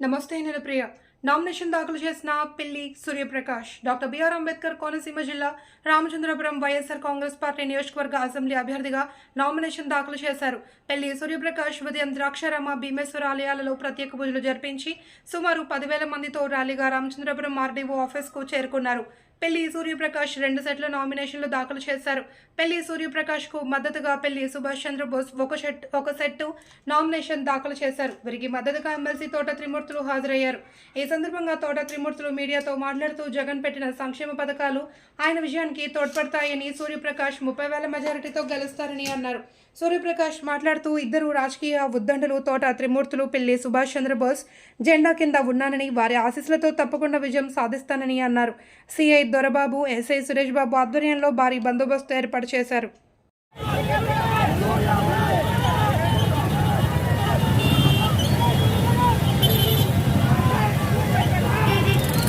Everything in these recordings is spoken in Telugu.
నమస్తే నేను ప్రియ నామినేషన్ దాఖలు చేసిన Pilli Suryaprakash doctor B R Ambedkar Konaseema జిల్లా రామచంద్రపురం వైఎస్ఆర్ కాంగ్రెస్ పార్టీ నియోజకవర్గ అసెంబ్లీ అభ్యర్థిగా నామినేషన్ దాఖలు చేశారు. పెళ్ళి సూర్యప్రకాష్ ఉదయం ద్రాక్షారామ భీమేశ్వర ఆలయాలలో ప్రత్యేక పూజలు జరిపించి సుమారు పదివేల మందితో ర్యాలీగా రామచంద్రపురం ఆర్డీఓ ఆఫీస్కు చేరుకున్నారు. పెళ్ళి సూర్యప్రకాష్ రెండు సెట్ల నామినేషన్లు దాఖలు చేశారు. పెళ్ళి సూర్యప్రకాష్కు మద్దతుగా పెళ్ళి సుభాష్ చంద్రబోస్ ఒక సెట్ ఒక సెట్టు నామినేషన్ దాఖలు చేశారు. వీరికి మద్దతుగా ఎమ్మెల్సీ తోట త్రిమూర్తులు హాజరయ్యారు. ఈ సందర్భంగా తోట త్రిమూర్తులు మీడియాతో మాట్లాడుతూ జగన్ పెట్టిన సంక్షేమ పథకాలు ఆయన విజయానికి తోడ్పడతాయని సూర్యప్రకాష్ ముప్పై వేల మెజారిటీతో గెలుస్తారని అన్నారు. సూర్యప్రకాష్ మాట్లాడుతూ ఇద్దరు రాజకీయ ఉద్దండలు తోట త్రిమూర్తులు పెళ్ళి సుభాష్ చంద్రబోస్ జెండా కింద ఉన్నానని వారి ఆశీస్సులతో తప్పకుండా విజయం సాధిస్తానని అన్నారు. సిఐ దొరబాబు ఎస్ఐ సురేష్ బాబు ఆధ్వర్యంలో భారీ బందోబస్తు ఏర్పాటు చేశారు.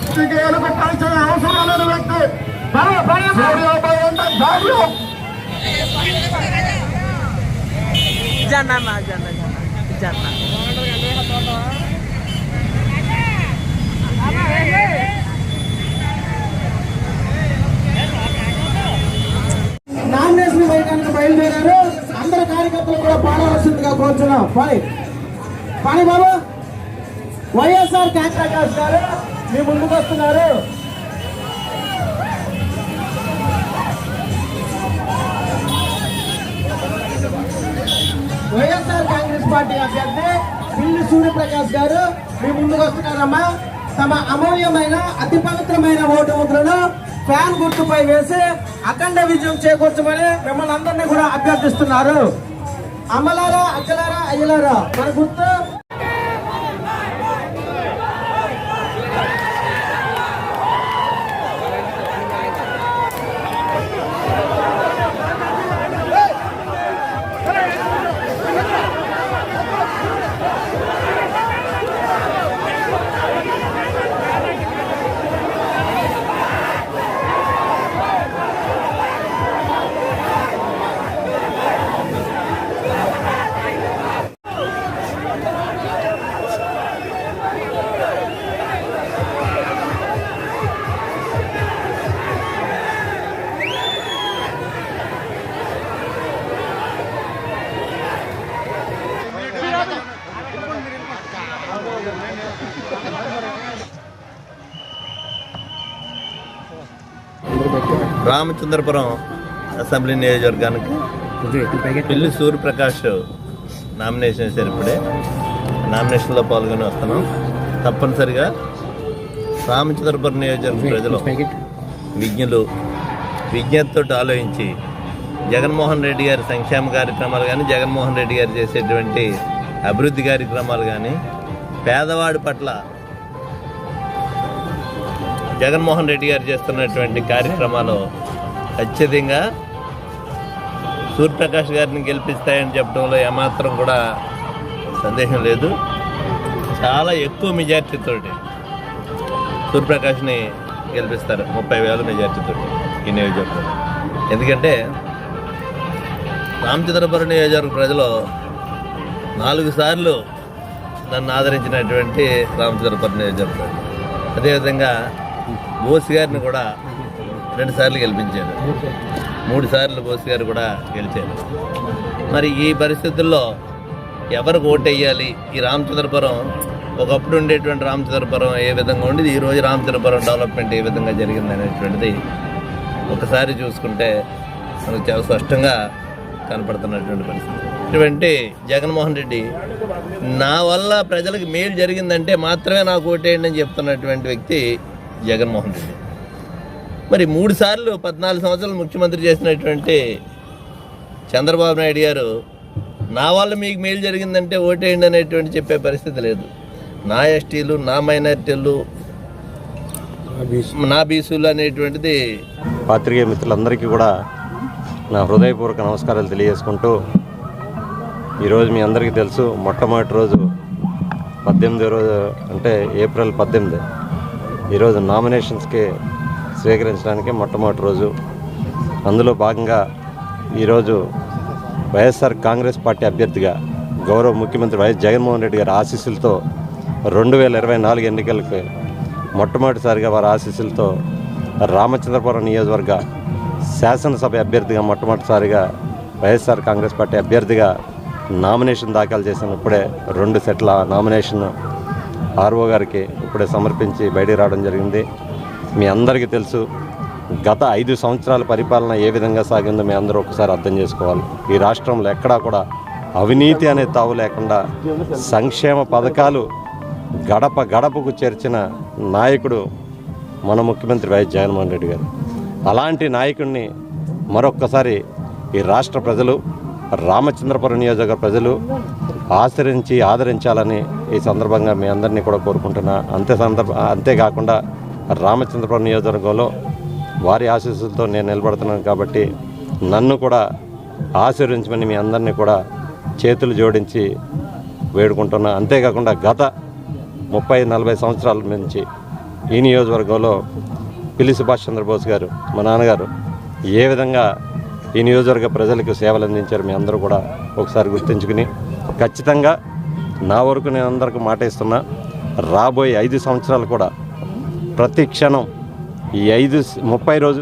రాజకీయాలు పెట్టాల్సిన అవసరం నామినేషన్ వేయడానికి బయలుదేరారు. అందరు కార్యకర్తలు కూడా పాడవలసిందిగా కోరుచున్నాం. పని. పని బాబు. వైఎస్ఆర్ కాంట్రాక్టర్స్ గారు మీ ముందుకు వస్తున్నారు. వైఎస్ఆర్ కాంగ్రెస్ పార్టీ అభ్యర్థి పిల్లి సూర్యప్రకాష్ గారు మీ ముందుకు వస్తున్నారమ్మా. తమ అమూల్యమైన అతి పవిత్రమైన ఓటు ముద్రను ఫ్యాన్ గుర్తుపై వేసి అఖండ విజయం చేకూర్చమని మిమ్మల్ని అందరినీ కూడా అభ్యర్థిస్తున్నారు. అమ్మలారా అక్కలారా అయ్యలారా మన గుర్తు రామచంద్రపురం అసెంబ్లీ నియోజకవర్గానికి పిల్లి సూర్యప్రకాష్ నామినేషన్ వేశారు ఇప్పుడే నామినేషన్లో పాల్గొని వస్తున్నాం. తప్పనిసరిగా రామచంద్రపురం నియోజకవర్గ ప్రజలు విజ్ఞులు విజ్ఞతతో ఆలోచించి జగన్మోహన్ రెడ్డి గారి సంక్షేమ కార్యక్రమాలు కానీ జగన్మోహన్ రెడ్డి గారు చేసేటువంటి అభివృద్ధి కార్యక్రమాలు కానీ పేదవాడి పట్ల జగన్మోహన్ రెడ్డి గారు చేస్తున్నటువంటి కార్యక్రమాలు ఖచ్చితంగా సూర్యప్రకాష్ గారిని గెలిపిస్తాయని చెప్పడంలో ఏమాత్రం కూడా సందేహం లేదు. చాలా ఎక్కువ మెజార్టీతోటి సూర్యప్రకాష్ని గెలిపిస్తారు. ముప్పై వేల మెజార్టీతో ఈ నియోజకవర్గం ఎందుకంటే రామచంద్రపురం నియోజకవర్గ ప్రజలు నాలుగు సార్లు నన్ను ఆదరించినటువంటి రామచంద్రపురం నియోజకవర్గం అదేవిధంగా బోస్ గారిని కూడా రెండు సార్లు గెలిపించారు. మూడు సార్లు బోస్ గారు కూడా గెలిచారు. మరి ఈ పరిస్థితుల్లో ఎవరికి ఓటు వేయాలి? ఈ రామచంద్రపురం ఒకప్పుడు ఉండేటువంటి రామచంద్రపురం ఏ విధంగా ఉండేది? ఈరోజు రామచంద్రపురం డెవలప్మెంట్ ఏ విధంగా జరిగింది అనేటువంటిది ఒకసారి చూసుకుంటే మనకు చాలా స్పష్టంగా కనపడుతున్నటువంటి పరిస్థితి. ఇటువంటి జగన్మోహన్ రెడ్డి నా వల్ల ప్రజలకు మేలు జరిగిందంటే మాత్రమే నాకు ఓటేయండి అని చెప్తున్నటువంటి వ్యక్తి జగన్మోహన్ రెడ్డి. మరి మూడు సార్లు పద్నాలుగు సంవత్సరాలు ముఖ్యమంత్రి చేసినటువంటి చంద్రబాబు నాయుడు గారు నా వల్ల మీకు మేలు జరిగిందంటే ఓటేయండి అనేటువంటి చెప్పే పరిస్థితి లేదు. నా ఎస్టీలు నా మైనారిటీలు నా బీసీలు అనేటువంటిది పాత్రికేయ మిత్రులందరికీ కూడా నా హృదయపూర్వక నమస్కారాలు తెలియజేసుకుంటూ ఈరోజు మీ అందరికీ తెలుసు మొట్టమొదటి రోజు పద్దెనిమిదో రోజు అంటే ఏప్రిల్ పద్దెనిమిది. ఈరోజు నామినేషన్స్కి స్వీకరించడానికి మొట్టమొదటి రోజు. అందులో భాగంగా ఈరోజు వైఎస్ఆర్ కాంగ్రెస్ పార్టీ అభ్యర్థిగా గౌరవ ముఖ్యమంత్రి వైఎస్ జగన్మోహన్ రెడ్డి గారి ఆశీస్సులతో రెండు వేల ఇరవై నాలుగు ఎన్నికలకు మొట్టమొదటిసారిగా వారి ఆశీస్సులతో రామచంద్రపురం నియోజకవర్గ శాసనసభ అభ్యర్థిగా మొట్టమొదటిసారిగా వైఎస్ఆర్ కాంగ్రెస్ పార్టీ అభ్యర్థిగా నామినేషన్ దాఖలు చేసినప్పుడే రెండు సెట్ల నామినేషన్ ఆర్ఓ గారికి ఇప్పుడే సమర్పించి బయటికి రావడం జరిగింది. మీ అందరికీ తెలుసు గత ఐదు సంవత్సరాల పరిపాలన ఏ విధంగా సాగిందో మీ అందరూ ఒకసారి అర్థం చేసుకోవాలి. ఈ రాష్ట్రంలో ఎక్కడా కూడా అవినీతి అనే తావు లేకుండా సంక్షేమ పథకాలు గడప గడపకు చేర్చిన నాయకుడు మన ముఖ్యమంత్రి వైఎస్ జగన్మోహన్ రెడ్డి గారు. అలాంటి నాయకుడిని మరొక్కసారి ఈ రాష్ట్ర ప్రజలు రామచంద్రపురం నియోజకవర్గ ప్రజలు ఆశ్రయించి ఆదరించాలని ఈ సందర్భంగా మీ అందరినీ కూడా కోరుకుంటున్నా. అంతే సందర్భ అంతేకాకుండా రామచంద్రపురం నియోజకవర్గంలో వారి ఆశీస్సులతో నేను నిలబడుతున్నాను కాబట్టి నన్ను కూడా ఆశీర్వించమని మీ అందరినీ కూడా చేతులు జోడించి వేడుకుంటున్నా. అంతేకాకుండా గత ముప్పై నలభై సంవత్సరాల నుంచి ఈ నియోజకవర్గంలో పిల్లి సుభాష్ చంద్రబోస్ గారు మా నాన్నగారు ఏ విధంగా ఈ నియోజకవర్గ ప్రజలకు సేవలు అందించారు మీ అందరూ కూడా ఒకసారి గుర్తుంచుకుని ఖచ్చితంగా నా వరకు నేను అందరికి మాట ఇస్తున్నా. రాబోయే ఐదు సంవత్సరాలు కూడా ప్రతి క్షణం ఈ ఐదు ముప్పై రోజులు